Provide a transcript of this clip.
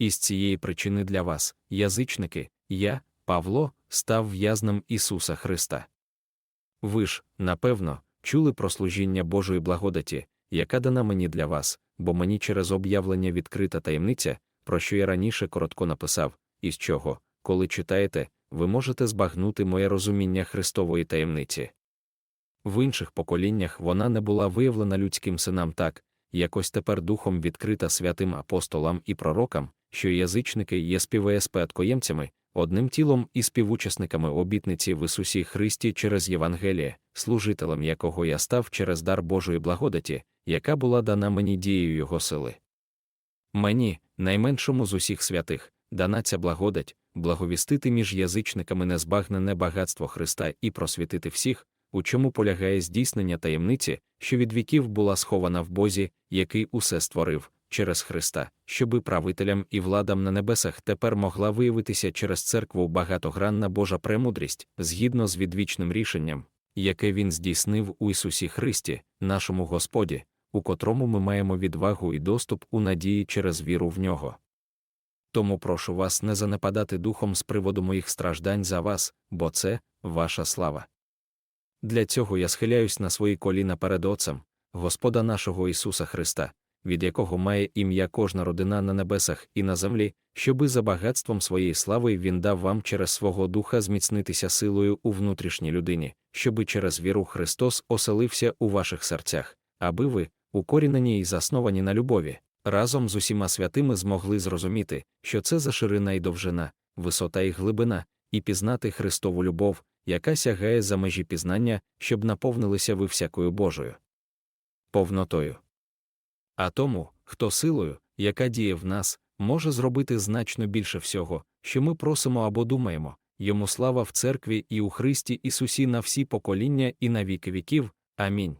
І з цієї причини для вас, язичники, я, Павло, став в'язнем Ісуса Христа. Ви ж, напевно, чули про служіння Божої благодаті, яка дана мені для вас, бо мені через об'явлення відкрита таємниця, про що я раніше коротко написав, із чого, коли читаєте, ви можете збагнути моє розуміння Христової таємниці. В інших поколіннях вона не була виявлена людським синам так, як ось тепер духом відкрита святим апостолам і пророкам, що язичники є співеспадкоємцями, одним тілом і співучасниками обітниці в Ісусі Христі через Євангеліє, служителем якого я став через дар Божої благодаті, яка була дана мені дією Його сили. Мені, найменшому з усіх святих, дана ця благодать, благовістити між язичниками незбагнене багатство Христа і просвітити всіх, у чому полягає здійснення таємниці, що від віків була схована в Бозі, який усе створив, через Христа, щоби правителям і владам на небесах тепер могла виявитися через церкву багатогранна Божа премудрість, згідно з відвічним рішенням, яке Він здійснив у Ісусі Христі, нашому Господі, у котрому ми маємо відвагу і доступ у надії через віру в нього. Тому прошу вас не занепадати духом з приводу моїх страждань за вас, бо це ваша слава. Для цього я схиляюсь на свої коліна перед Отцем, Господа нашого Ісуса Христа, від якого має ім'я кожна родина на небесах і на землі, щоби за багатством своєї слави Він дав вам через свого Духа зміцнитися силою у внутрішній людині, щоби через віру Христос оселився у ваших серцях, аби ви, укорінені і засновані на любові, разом з усіма святими змогли зрозуміти, що це за ширина і довжина, висота і глибина, і пізнати Христову любов, яка сягає за межі пізнання, щоб наповнилися ви всякою Божою повнотою. А тому, хто силою, яка діє в нас, може зробити значно більше всього, що ми просимо або думаємо, йому слава в церкві і у Христі Ісусі на всі покоління і на віки віків. Амінь.